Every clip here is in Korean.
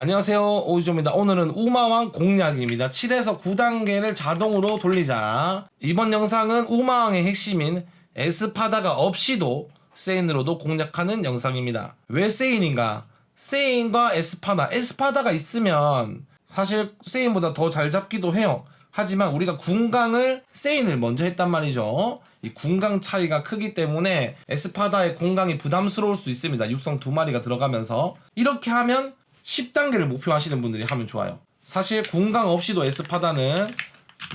안녕하세요. 오이조입니다. 오늘은 우마왕 공략입니다. 7에서 9단계를 자동으로 돌리자. 이번 영상은 우마왕의 핵심인 에스파다가 없이도 세인으로도 공략하는 영상입니다. 왜 세인인가? 세인과 에스파다. 에스파다가 있으면 사실 세인보다 더 잘 잡기도 해요. 하지만 우리가 궁강을 세인을 먼저 했단 말이죠. 이 궁강 차이가 크기 때문에 에스파다의 궁강이 부담스러울 수 있습니다. 육성 두 마리가 들어가면서. 이렇게 하면 10단계를 목표 하시는 분들이 하면 좋아요. 사실 궁강 없이도 에스파다는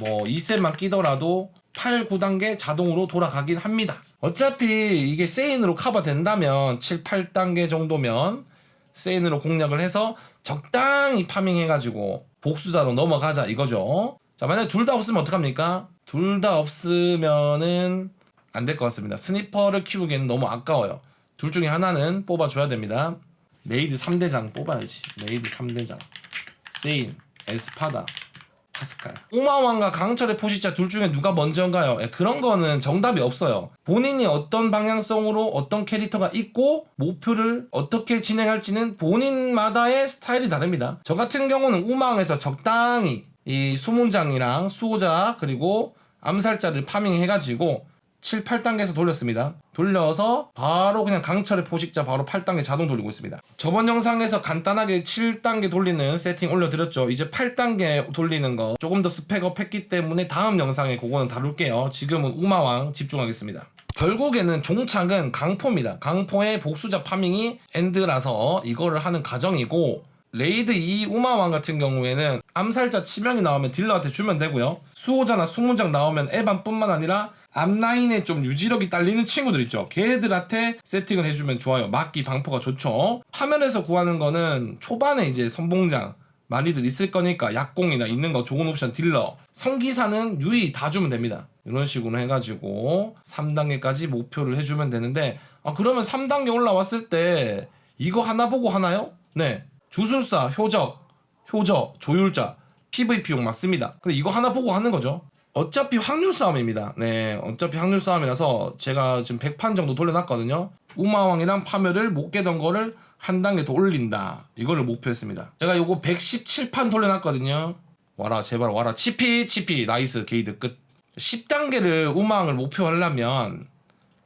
뭐 2셋만 끼더라도 8, 9단계 자동으로 돌아가긴 합니다. 어차피 이게 세인으로 커버 된다면 7, 8단계 정도면 세인으로 공략을 해서 적당히 파밍해가지고 복수자로 넘어가자 이거죠. 자, 만약에 둘 다 없으면 어떡합니까? 둘 다 없으면은 안 될 것 같습니다. 스니퍼를 키우기에는 너무 아까워요. 둘 중에 하나는 뽑아줘야 됩니다. 레이드 3대장 뽑아야지. 레이드 3대장. 세인, 에스파다, 파스칼. 우마왕과 강철의 포식자 둘 중에 누가 먼저인가요? 예, 그런 거는 정답이 없어요. 본인이 어떤 방향성으로 어떤 캐릭터가 있고 목표를 어떻게 진행할지는 본인마다의 스타일이 다릅니다. 저 같은 경우는 우마왕에서 적당히 이 수문장이랑 수호자 그리고 암살자를 파밍해가지고 7, 8단계에서 돌렸습니다. 돌려서 바로 그냥 강철의 포식자 바로 8단계 자동 돌리고 있습니다. 저번 영상에서 간단하게 7단계 돌리는 세팅 올려드렸죠. 이제 8단계 돌리는 거 조금 더 스펙업 했기 때문에 다음 영상에 그거는 다룰게요. 지금은 우마왕 집중하겠습니다. 결국에는 종착은 강포입니다. 강포의 복수자 파밍이 엔드라서 이거를 하는 과정이고 레이드 2 우마왕 같은 경우에는 암살자 치명이 나오면 딜러한테 주면 되고요. 수호자나 수문장 나오면 에반뿐만 아니라 앞라인에 좀 유지력이 딸리는 친구들 있죠. 걔들한테 세팅을 해주면 좋아요. 막기 방포가 좋죠. 화면에서 구하는 거는 초반에 이제 선봉장 많이들 있을 거니까 약공이나 있는 거 좋은 옵션 딜러 성기사는 유의 다 주면 됩니다. 이런 식으로 해가지고 3단계까지 목표를 해주면 되는데 아 그러면 3단계 올라왔을 때 이거 하나 보고 하나요? 네 주술사, 효적, 효저, 조율자, PVP용 맞습니다. 근데 이거 하나 보고 하는 거죠. 어차피 확률 싸움입니다. 네, 어차피 확률 싸움이라서 제가 지금 100판 정도 돌려놨거든요. 우마왕이랑 파멸을 못 깨던 거를 한 단계 더 올린다. 이거를 목표했습니다. 제가 요거 117판 돌려놨거든요. 와라, 제발 와라. 치피, 치피, 나이스, 게이드 끝. 10단계를 우마왕을 목표하려면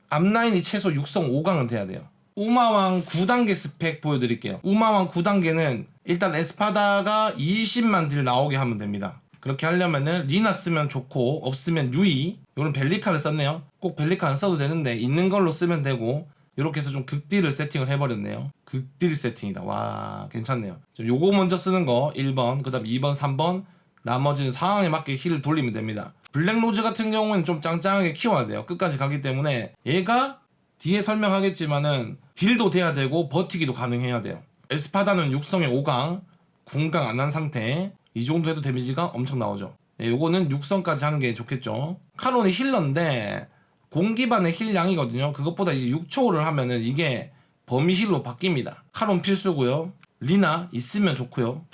앞라인이 최소 6성 5강은 돼야 돼요. 우마왕 9단계 스펙 보여드릴게요. 우마왕 9단계는 일단 에스파다가 20만 딜 나오게 하면 됩니다. 그렇게 하려면은 리나 쓰면 좋고 없으면 유이 요런 벨리카를 썼네요. 꼭 벨리카 안 써도 되는데 있는 걸로 쓰면 되고 이렇게 해서 좀 극딜을 세팅을 해버렸네요. 극딜 세팅이다. 와 괜찮네요. 좀 요거 먼저 쓰는 거 1번 그 다음 2번 3번 나머지는 상황에 맞게 힐을 돌리면 됩니다. 블랙로즈 같은 경우는 좀 짱짱하게 키워야 돼요. 끝까지 가기 때문에 얘가 뒤에 설명하겠지만은 딜도 돼야 되고 버티기도 가능해야 돼요. 에스파다는 육성의 5강, 궁강 안 한 상태 이 정도 해도 데미지가 엄청 나오죠. 예, 요거는 육성까지 하는 게 좋겠죠. 카론이 힐러인데 공기반의 힐 양이거든요. 그것보다 이제 6초를 하면은 이게 범위 힐로 바뀝니다. 카론 필수고요. 리나 있으면 좋고요.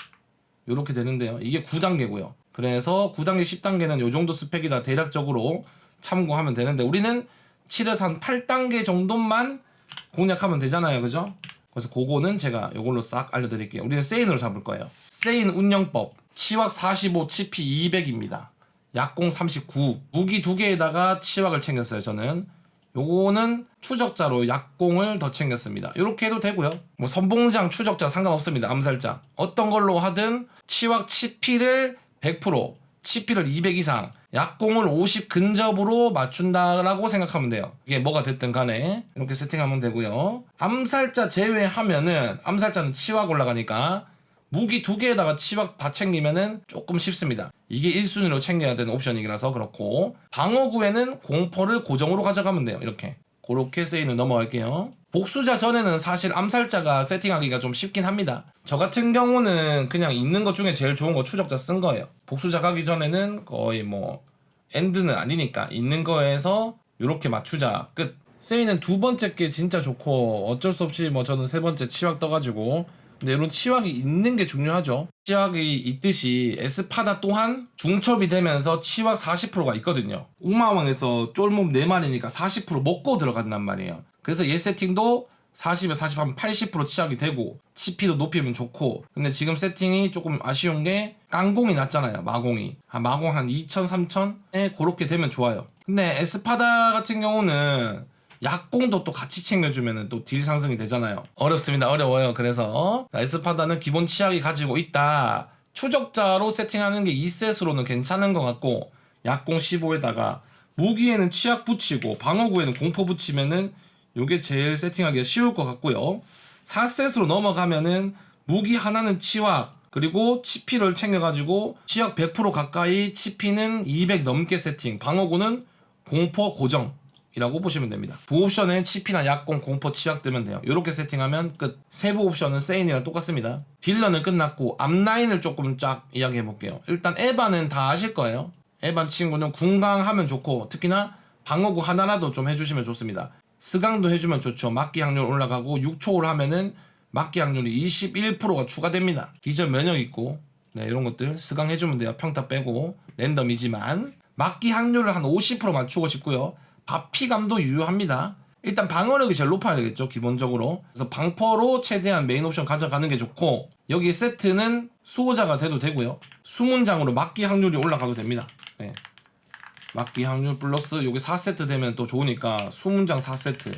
요렇게 되는데요. 이게 9단계고요. 그래서 9단계, 10단계는 요 정도 스펙이다 대략적으로 참고하면 되는데 우리는 7에서 한 8단계 정도만 공략하면 되잖아요. 그죠? 그래서 그거는 제가 요걸로 싹 알려드릴게요. 우리는 세인으로 잡을 거예요. 세인 운영법. 치확 45, 치피 200입니다. 약공 39. 무기 두 개에다가 치확을 챙겼어요. 저는. 요거는 추적자로 약공을 더 챙겼습니다. 이렇게 해도 되고요. 뭐 선봉장 추적자 상관없습니다. 암살자. 어떤 걸로 하든 치확 치피를 100%, 치피를 200 이상, 약공을 50 근접으로 맞춘다라고 생각하면 돼요. 이게 뭐가 됐든 간에 이렇게 세팅하면 되고요. 암살자 제외하면은 암살자는 치확 올라가니까 무기 두 개에다가 치박 다 챙기면은 조금 쉽습니다. 이게 1순위로 챙겨야 되는 옵션이라서 그렇고 방어구에는 공포를 고정으로 가져가면 돼요. 이렇게 그렇게 세이는 넘어갈게요. 복수자 전에는 사실 암살자가 세팅하기가 좀 쉽긴 합니다. 저 같은 경우는 그냥 있는 것 중에 제일 좋은 거 추적자 쓴 거예요. 복수자 가기 전에는 거의 뭐 엔드는 아니니까 있는 거에서 이렇게 맞추자 끝. 세이는 두 번째 게 진짜 좋고 어쩔 수 없이 뭐 저는 세 번째 치확 떠가지고 근데 이런 치확이 있는 게 중요하죠. 치확이 있듯이 에스파다 또한 중첩이 되면서 치확 40%가 있거든요. 우마왕에서 쫄몸 4마리니까 40% 먹고 들어간단 말이에요. 그래서 얘 세팅도 40에 40 하면 80% 치약이 되고 치피도 높이면 좋고 근데 지금 세팅이 조금 아쉬운 게 깡공이 낮잖아요 마공이 한 마공 한 2천 3천에 그렇게 되면 좋아요 근데 에스파다 같은 경우는 약공도 또 같이 챙겨주면 또 딜 상승이 되잖아요. 어렵습니다. 어려워요. 그래서 에스파다는 기본 치약이 가지고 있다. 추적자로 세팅하는 게 2셋으로는 괜찮은 것 같고 약공 15에다가 무기에는 치약 붙이고 방어구에는 공포 붙이면은 요게 제일 세팅하기가 쉬울 것 같고요. 4셋으로 넘어가면은 무기 하나는 치약 그리고 치피를 챙겨가지고 치약 100% 가까이 치피는 200 넘게 세팅 방어구는 공포 고정 이라고 보시면 됩니다. 부옵션은 치피나 약공, 공포, 치약 뜨면 돼요. 이렇게 세팅하면 끝. 세부 옵션은 세인이랑 똑같습니다. 딜러는 끝났고 앞라인을 조금 쫙 이야기해 볼게요. 일단 에바는 다 아실 거예요. 에반 친구는 궁강하면 좋고 특히나 방어구 하나라도 좀 해주시면 좋습니다. 스강도 해주면 좋죠. 막기 확률 올라가고 6초를 하면은 막기 확률이 21%가 추가됩니다. 기절 면역 있고 네 이런 것들 스강 해주면 돼요. 평타 빼고 랜덤이지만 막기 확률을 한 50% 맞추고 싶고요. 바피감도 유효합니다. 일단 방어력이 제일 높아야 되겠죠 기본적으로. 그래서 방퍼로 최대한 메인 옵션 가져가는 게 좋고 여기 세트는 수호자가 돼도 되고요. 수문장으로 막기 확률이 올라가도 됩니다. 네. 막기 확률 플러스 여기 4세트 되면 또 좋으니까 수문장 4세트.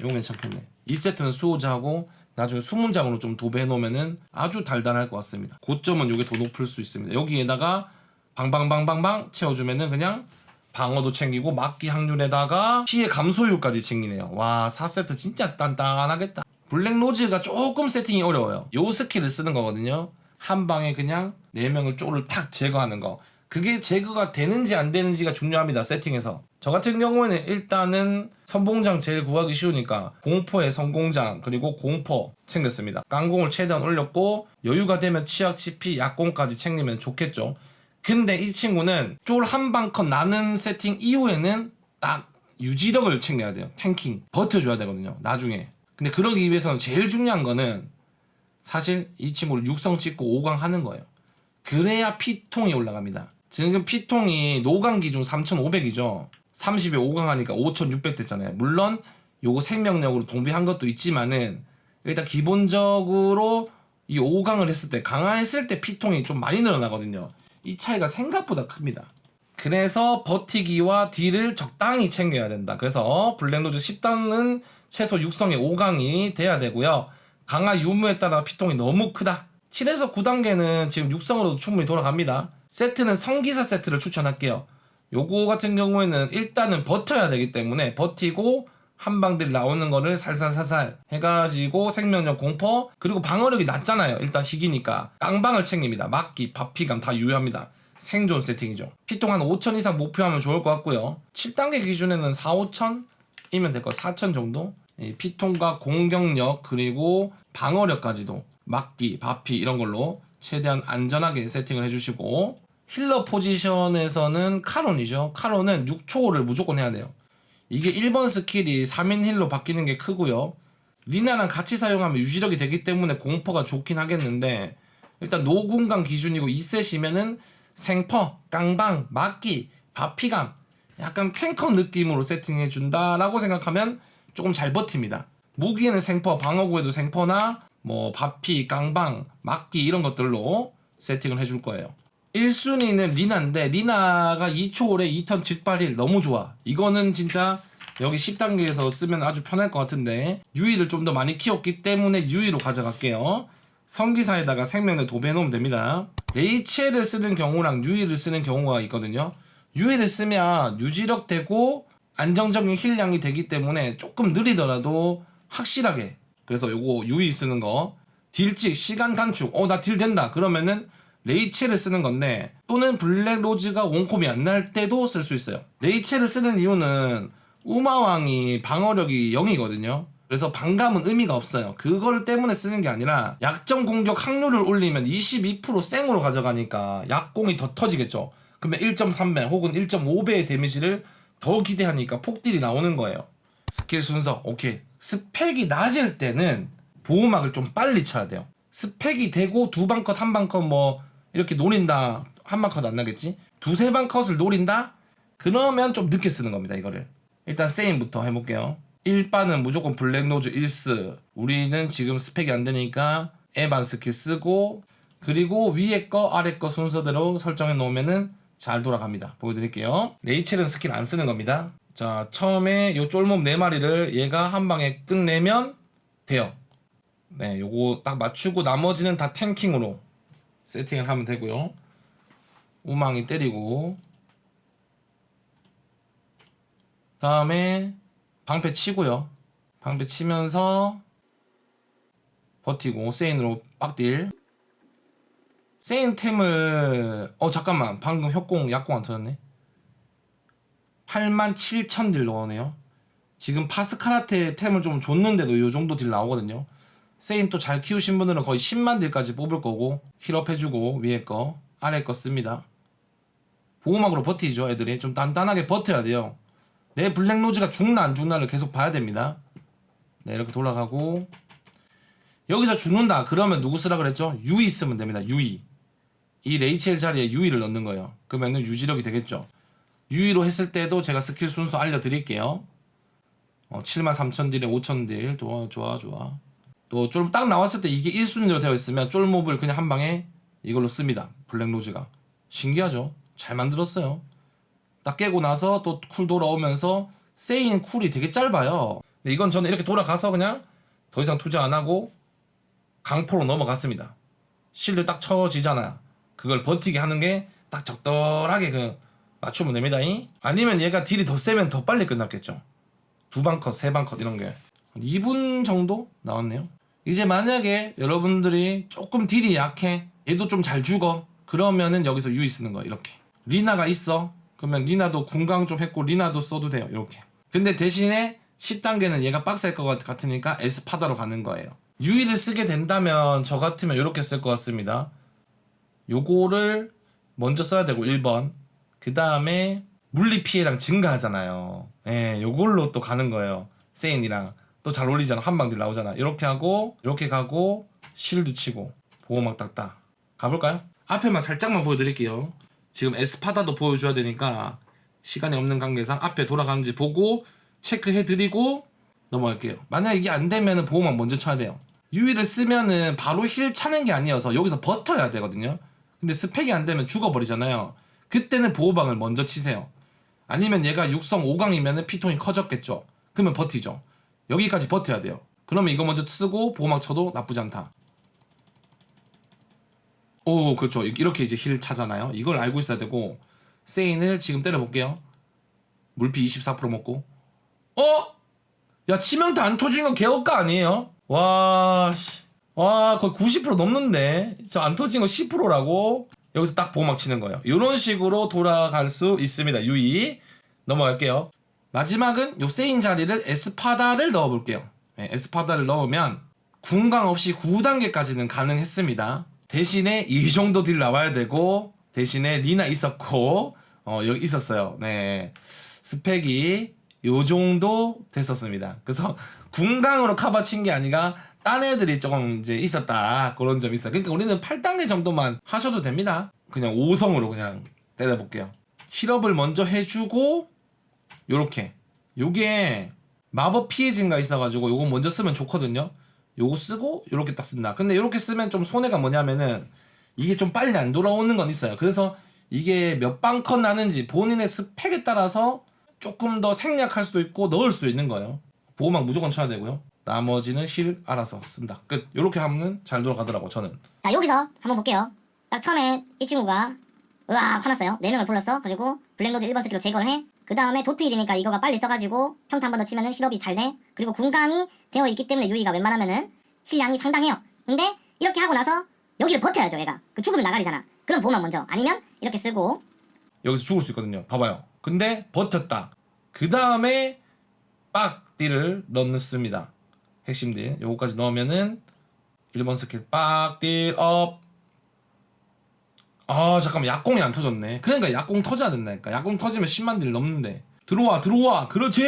이거 괜찮겠네. 2세트는 수호자하고 나중에 수문장으로 좀 도배해 놓으면은 아주 달달할 것 같습니다. 고점은 요게 더 높을 수 있습니다. 여기에다가 방방방방방 채워주면은 그냥 방어도 챙기고 막기 확률에다가 피해 감소율까지 챙기네요. 와 4세트 진짜 단단하겠다. 블랙 로즈가 조금 세팅이 어려워요. 요 스킬을 쓰는 거거든요. 한 방에 그냥 4명을 쪼를 탁 제거하는 거. 그게 제거가 되는지 안 되는지가 중요합니다. 세팅에서. 저 같은 경우에는 일단은 선봉장 제일 구하기 쉬우니까 공포의 선공장 그리고 공포 챙겼습니다. 깡공을 최대한 올렸고 여유가 되면 치약 치피 약공까지 챙기면 좋겠죠. 근데 이 친구는 쫄 한방컷 나는 세팅 이후에는 딱 유지력을 챙겨야 돼요. 탱킹. 버텨줘야 되거든요. 나중에. 근데 그러기 위해서는 제일 중요한 거는 사실 이 친구를 육성 찍고 5강 하는 거예요. 그래야 피통이 올라갑니다. 지금 피통이 노강 기준 3,500이죠. 30에 5강 하니까 5,600 됐잖아요. 물론 요거 생명력으로 동비한 것도 있지만은 일단 기본적으로 이 5강을 했을 때 강화했을 때 피통이 좀 많이 늘어나거든요. 이 차이가 생각보다 큽니다. 그래서 버티기와 딜을 적당히 챙겨야 된다. 그래서 블랙로즈 10단은 최소 육성의 5강이 돼야 되고요. 강화 유무에 따라 피통이 너무 크다. 7에서 9단계는 지금 육성으로도 충분히 돌아갑니다. 세트는 성기사 세트를 추천할게요. 요거 같은 경우에는 일단은 버텨야 되기 때문에 버티고 한방들 나오는 거를 살살살살 해가지고 생명력 공포 그리고 방어력이 낮잖아요. 일단 희귀니까. 깡방을 챙깁니다. 막기 바피감 다 유효합니다. 생존 세팅이죠. 피통 한 5천 이상 목표하면 좋을 것 같고요. 7단계 기준에는 4, 5천이면 될 것 4천 정도. 이 피통과 공격력 그리고 방어력까지도 막기 바피 이런 걸로 최대한 안전하게 세팅을 해주시고. 힐러 포지션에서는 카론이죠. 카론은 6초를 무조건 해야 돼요 이게 1번 스킬이 3인 힐로 바뀌는 게 크고요. 리나랑 같이 사용하면 유지력이 되기 때문에 공포가 좋긴 하겠는데 일단 노공간 기준이고 2셋이면은 생퍼, 깡방, 막기, 바피감 약간 캔커 느낌으로 세팅해 준다라고 생각하면 조금 잘 버팁니다. 무기에는 생퍼, 방어구에도 생퍼나 뭐 바피, 깡방, 막기 이런 것들로 세팅을 해줄 거예요. 1순위는 리나인데 리나가 2초 올에 2턴 직발일 너무 좋아. 이거는 진짜 여기 10단계에서 쓰면 아주 편할 것 같은데 유이를 좀 더 많이 키웠기 때문에 유이로 가져갈게요. 성기사에다가 생명을 도배해놓으면 됩니다. 레이첼을 쓰는 경우랑 유이를 쓰는 경우가 있거든요. 유이를 쓰면 유지력 되고 안정적인 힐량이 되기 때문에 조금 느리더라도 확실하게. 그래서 요거 유이 쓰는 거. 딜찍 시간 단축. 어 나 딜 된다. 그러면은 레이첼을 쓰는 건데 또는 블랙 로즈가 원콤이 안 날 때도 쓸 수 있어요. 레이첼을 쓰는 이유는 우마왕이 방어력이 0이거든요. 그래서 방감은 의미가 없어요. 그걸 때문에 쓰는 게 아니라 약점 공격 확률을 올리면 22% 생으로 가져가니까 약공이 더 터지겠죠. 그러면 1.3배 혹은 1.5배의 데미지를 더 기대하니까 폭딜이 나오는 거예요. 스킬 순서 오케이. 스펙이 낮을 때는 보호막을 좀 빨리 쳐야 돼요. 스펙이 되고 두 방 컷, 한 방컷 뭐 이렇게 노린다. 한 방 컷 안 나겠지? 두세 방 컷을 노린다? 그러면 좀 늦게 쓰는 겁니다, 이거를. 일단 세임부터 해볼게요. 1바는 무조건 블랙로즈 1스 우리는 지금 스펙이 안 되니까 에반 스킬 쓰고 그리고 위에 거 아래 거 순서대로 설정해 놓으면은 잘 돌아갑니다 보여드릴게요 레이첼은 스킬 안 쓰는 겁니다 자 처음에 요 쫄몸 4마리를 얘가 한 방에 끝내면 돼요 네 요거 딱 맞추고 나머지는 다 탱킹으로 세팅을 하면 되고요 우망이 때리고 다음에 방패 치고요. 방패 치면서 버티고 세인으로 빡딜. 세인 템을 어 잠깐만 방금 협공 약공 안 터졌네. 8만 7천 딜 넣어네요. 지금 파스카라테 템을 좀 줬는데도 요 정도 딜 나오거든요. 세인 또잘 키우신 분들은 거의 10만 딜까지 뽑을 거고 힐업 해주고 위에 거 아래 거 씁니다. 보호막으로 버티죠 애들이 좀 단단하게 버텨야 돼요. 내 블랙로즈가 죽나 안 죽나를 계속 봐야 됩니다. 네, 이렇게 돌아가고 여기서 죽는다. 그러면 누구 쓰라 그랬죠? 유이 쓰면 됩니다. 유이. 이 레이첼 자리에 유이를 넣는 거예요. 그러면은 유지력이 되겠죠. 유이로 했을 때도 제가 스킬 순서 알려드릴게요. 어, 73,000 딜에 5,000 딜. 좋아, 좋아, 좋아. 또 쫄 딱 나왔을 때 이게 1순위로 되어 있으면 쫄몹을 그냥 한 방에 이걸로 씁니다. 블랙로즈가. 신기하죠? 잘 만들었어요. 딱 깨고 나서 또 쿨 돌아오면서 세인 쿨이 되게 짧아요. 근데 이건 저는 이렇게 돌아가서 그냥 더 이상 투자 안 하고 강포로 넘어갔습니다. 실드 딱 쳐지잖아요. 그걸 버티게 하는 게 딱 적절하게 그 맞추면 됩니다. 이? 아니면 얘가 딜이 더 세면 더 빨리 끝났겠죠. 두 방 컷, 세 방 컷 이런 게. 2분 정도 나왔네요. 이제 만약에 여러분들이 조금 딜이 약해, 얘도 좀 잘 죽어. 그러면은 여기서 유이 쓰는 거야, 이렇게. 리나가 있어. 그러면 리나도 궁강 좀 했고 리나도 써도 돼요 이렇게 근데 대신에 10단계는 얘가 빡셀 것 같- 같으니까 에스파다로 가는 거예요 유이를 쓰게 된다면 저 같으면 이렇게 쓸 것 같습니다 요거를 먼저 써야 되고 1번 그 다음에 물리 피해량 증가하잖아요 예 요걸로 또 가는 거예요 세인이랑 또잘 어울리잖아 한방들 나오잖아 이렇게 하고 이렇게 가고 실드 치고 보호막 딱딱 가볼까요? 앞에만 살짝만 보여드릴게요 지금 에스파다도 보여줘야 되니까 시간이 없는 관계상 앞에 돌아가는지 보고 체크해드리고 넘어갈게요. 만약 이게 안 되면은 보호막 먼저 쳐야 돼요. 유의를 쓰면은 바로 힐 차는 게 아니어서 여기서 버텨야 되거든요. 근데 스펙이 안 되면 죽어버리잖아요. 그때는 보호막을 먼저 치세요. 아니면 얘가 육성 5강이면은 피톤이 커졌겠죠. 그러면 버티죠. 여기까지 버텨야 돼요. 그러면 이거 먼저 쓰고 보호막 쳐도 나쁘지 않다. 오 그렇죠 이렇게 이제 힐 차잖아요 이걸 알고 있어야 되고 세인을 지금 때려볼게요 물피 24% 먹고 어? 야 치명타 안 터진 거 개업가 아니에요? 와, 씨. 와 거의 90% 넘는데 저 안 터진 거 10%라고 여기서 딱 보호막 치는 거예요 이런 식으로 돌아갈 수 있습니다 유이 넘어갈게요 마지막은 요 세인 자리를 에스파다를 넣어볼게요 네, 에스파다를 넣으면 궁강 없이 9단계까지는 가능했습니다 대신에 이 정도 딜 나와야 되고 대신에 리나 있었고 어 여기 있었어요. 네 스펙이 요 정도 됐었습니다. 그래서 궁강으로 커버 친 게 아니라 딴 애들이 조금 이제 있었다 그런 점이 있어요. 그러니까 우리는 8단계 정도만 하셔도 됩니다. 그냥 5성으로 그냥 때려볼게요. 힐업을 먼저 해주고 요렇게 요게 마법 피해 증가 있어가지고 요거 먼저 쓰면 좋거든요. 요거 쓰고 요렇게 딱 쓴다. 근데 요렇게 쓰면 좀 손해가 뭐냐면은 이게 좀 빨리 안 돌아오는 건 있어요. 그래서 이게 몇 방컷 나는지 본인의 스펙에 따라서 조금 더 생략할 수도 있고 넣을 수도 있는 거예요. 보호막 무조건 쳐야 되고요. 나머지는 힐 알아서 쓴다. 끝. 요렇게 하면 잘 돌아가더라고 저는. 자 여기서 한번 볼게요 딱 처음에 이 친구가 으악 화났어요 4명을 불렀어 그리고 블랙로즈 1번 스킬로 제거를 해 그 다음에 도트 1이니까 이거가 빨리 써가지고 평타 한 번 더 치면은 힐업이 잘 돼 그리고 궁강이 되어 있기 때문에 유이가 웬만하면은 힐량이 상당해요 근데 이렇게 하고 나서 여기를 버텨야죠 얘가 그 죽으면 나가리잖아 그럼 보호막 먼저 아니면 이렇게 쓰고 여기서 죽을 수 있거든요. 봐봐요. 근데 버텼다. 그 다음에 빡 딜을 넣습니다. 핵심 딜. 요거까지 넣으면은 1번 스킬 빡 딜 업. 아 잠깐만 약공이 안 터졌네. 그러니까 약공 터져야 된다니까. 약공 터지면 10만 딜 넘는데. 들어와 들어와. 그렇지.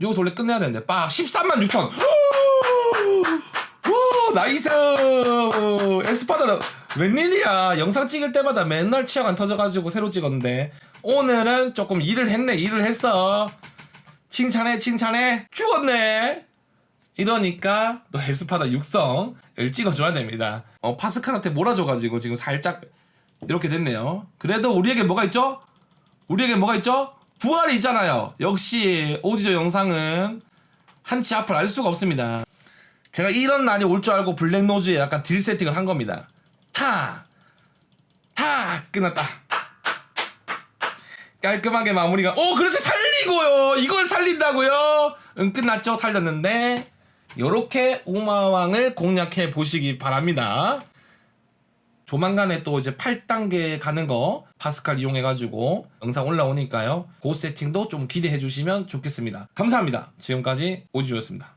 여기서 원래 끝내야 되는데. 빡 13만 6천. 오 나이스 에스파다 웬일이야 영상 찍을 때마다 맨날 치약 안 터져가지고 새로 찍었는데 오늘은 조금 일을 했네 일을 했어 칭찬해 칭찬해 죽었네 이러니까 또 에스파다 육성을 찍어줘야 됩니다 어 파스칼한테 몰아줘가지고 지금 살짝 이렇게 됐네요. 그래도 우리에게 뭐가 있죠? 우리에게 뭐가 있죠? 부활이 있잖아요. 역시 오지조 영상은 한 치 앞을 알 수가 없습니다. 제가 이런 날이 올 줄 알고 블랙노즈에 약간 딜 세팅을 한 겁니다. 타! 타! 끝났다. 깔끔하게 마무리가 오 그렇지! 살리고요! 이걸 살린다고요? 응 끝났죠? 살렸는데. 요렇게 우마왕을 공략해 보시기 바랍니다 조만간에 또 이제 8단계 가는 거 파스칼 이용해 가지고 영상 올라오니까요. 그 세팅도 좀 기대해 주시면 좋겠습니다. 감사합니다. 지금까지 오지조였습니다